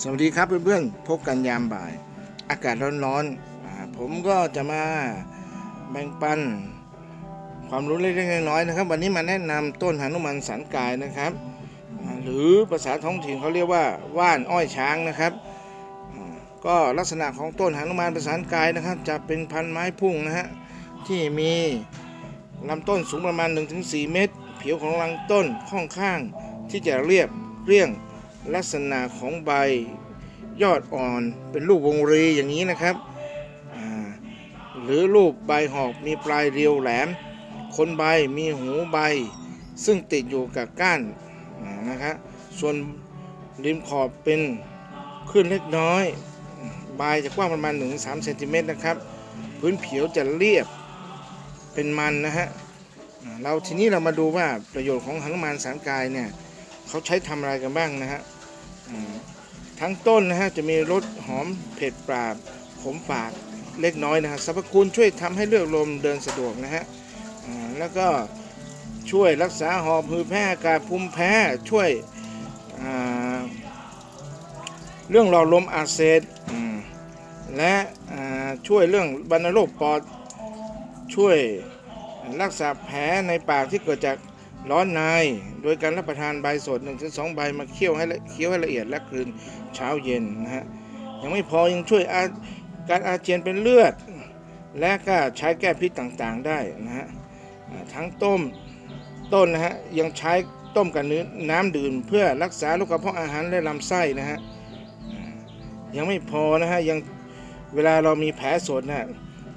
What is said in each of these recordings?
สวัสดีครับเพื่อนๆพบกันยามบ่าย อากาศร้อนๆผมก็จะมาแบ่งปัน ความรู้เล็กๆน้อยๆนะครับ วันนี้มาแนะนำต้นหานุมานสันกายนะครับ หรือภาษาท้องถิ่นเขาเรียกว่าว่านอ้อยช้างนะครับ ก็ลักษณะของต้นหานุมานประสานกายนะครับ จะเป็นพันไม้พุ่งนะฮะที่มีลำต้นสูงประมาณ 1-4 เมตร ผิวของลำต้นค่อนข้างที่จะเรียบเรียง ลักษณะของใบยอดอ่อนเป็นรูปวงรีอย่างนี้นะครับ หรือรูปใบหอกมีปลายเรียวแหลมคนใบมีหูใบ ซึ่งติดอยู่กับก้านนะครับส่วนริมขอบเป็นขึ้นเล็กน้อย ใบจะกว้างประมาณ1-3เซนติเมตรนะครับ พื้นผิวจะเรียบเป็นมันนะฮะเราทีนี้เรามาดูว่าประโยชน์ของหนุมานสารกายเนี่ยเขาใช้ทำอะไรกันบ้างนะฮะ ทั้งต้นนะฮะจะมีรสหอมเผ็ดปราบขมปากเล็กน้อยนะฮะสรรพคุณช่วยทำให้เลือดลมเดินสะดวกนะฮะแล้วก็ช่วยรักษาหอบหืดแพ้อากาศภูมิแพ้ช่วยเรื่องหลอดลมอักเสบและช่วยเรื่องวัณโรคปอดช่วยรักษาแผลในปากที่เกิดจาก ร้อนใน โดยการรับประทานใบสด1นถึงสองใบมาเคี่ยวให้ละเคี้ยวให้ละเอียดและกลืนเช้าเย็นนะฮะยังไม่พอยังช่วยอาการอาเจียนเป็นเลือด และก็ใช้แก้พิษต่างๆได้นะฮะทั้งต้มต้นนะฮะยังใช้ต้มกับเนื้อน้ำดื่มเพื่อรักษาโรคกระเพาะอาหารและลำไส้นะฮะยังไม่พอนะฮะยังเวลาเรามีแผลสดนะ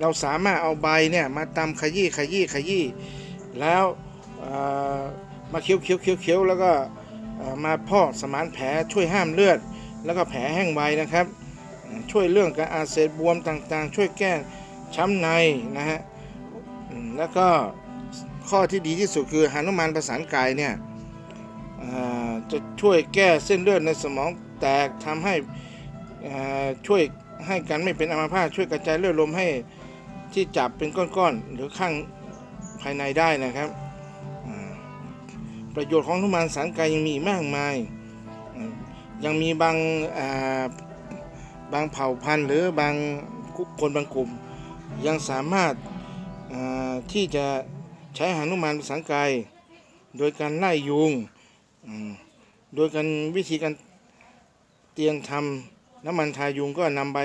เราสามารถเอาใบเนี่ยมาตำขยี้ขยี้ขยี้แล้ว มาเคี้ยวเคี้ยวเคี้ยวเคี้ยวแล้วก็มาพอกสมานแผลช่วยห้ามเลือด แล้วก็แผลแห้งไวนะครับ ช่วยเรื่องการอาเสบบวมต่างๆ ช่วยแก้ช้ำในนะฮะแล้วก็ข้อที่ดีที่สุดคือหานุมานประสานกายเนี่ยจะช่วยแก้เส้นเลือดในสมองแตกทำให้ช่วยให้กันไม่เป็นอัมพาตช่วยกระจายเลือดลมให้ที่จับเป็นก้อนๆหรือข้างภายในได้นะครับ ประโยชน์ของหนุมานสารกายยังมีอีกมากมาย ยังมีบางาบางเผ่าพันธุ์หรือบางคนบางกลุ่ม ยังสามารถาที่จะใช้หานุมานสารกายโดยการไล่ยุง โดยการวิธีการเตรียมทำน้ำมันทายุงก็นำใบ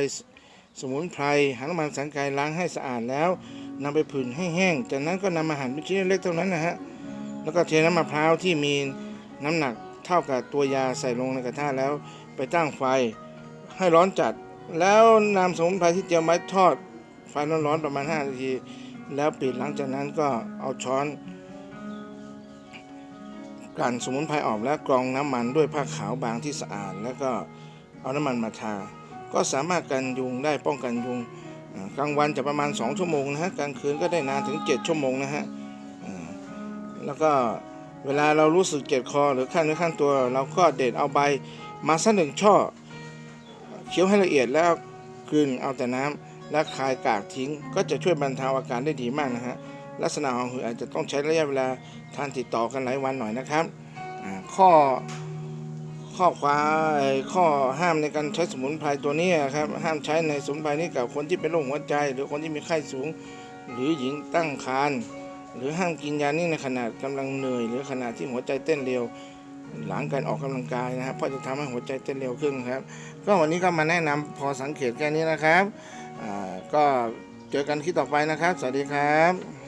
สมุนไพรหานุมานสารกายล้างให้สะอาดแล้วนำไปผึ่งให้แห้ง จากนั้นก็นำมาหั่นเป็นชิ้นเล็กๆเท่านั้นนะฮะ แล้วก็เทน้ำมะพร้าวที่มีน้ำหนักเท่ากับตัวยาใส่ลงในกระทะแล้วไปตั้งไฟให้ร้อนจัด แล้วนำสมุนไพรที่เตรียมไว้ทอดไฟร้อนๆประมาณ 5 นาที แล้วปิดหลังจากนั้นก็เอาช้อนกลั่นสมุนไพรออกแล้วกรองน้ำมันด้วยผ้าขาวบางที่สะอาด แล้วก็เอาน้ำมันมาทา ก็สามารถกันยุงได้ป้องกันยุงกลางวันจะประมาณ 2 ชั่วโมงนะฮะกลางคืนก็ได้นานถึง 7 ชั่วโมงนะฮะ แล้วก็เวลาเรารู้สึกเจ็บคอหรือขั้นเนื้อขั้นตัว เราก็เด็ดเอาใบมาสักหนึ่งช่อเคี้ยวให้ละเอียดแล้วกลืนเอาแต่น้ำและคายกากทิ้ง ก็จะช่วยบรรเทาอาการได้ดีมากนะฮะลักษณะของหืดอาจจะต้องใช้ระยะเวลาทานติดต่อกันหลายวันหน่อยนะครับข้อข้อความข้อห้ามในการใช้สมุนไพรตัวนี้ครับห้ามใช้ในสมุนไพรนี้กับคนที่เป็นโรคหัวใจ หรือคนที่มีไข้สูง หรือหญิงตั้งครรภ์ หรือห้ามกินยานี่ในขณะกำลังเหนื่อย หรือขณะที่หัวใจเต้นเร็ว หลังการออกกำลังกายนะครับเพราะจะทำให้หัวใจเต้นเร็วขึ้นครับ ก็วันนี้ก็มาแนะนำพอสังเกตแค่นี้นะครับก็เจอกันคลิปต่อไปนะครับ สวัสดีครับ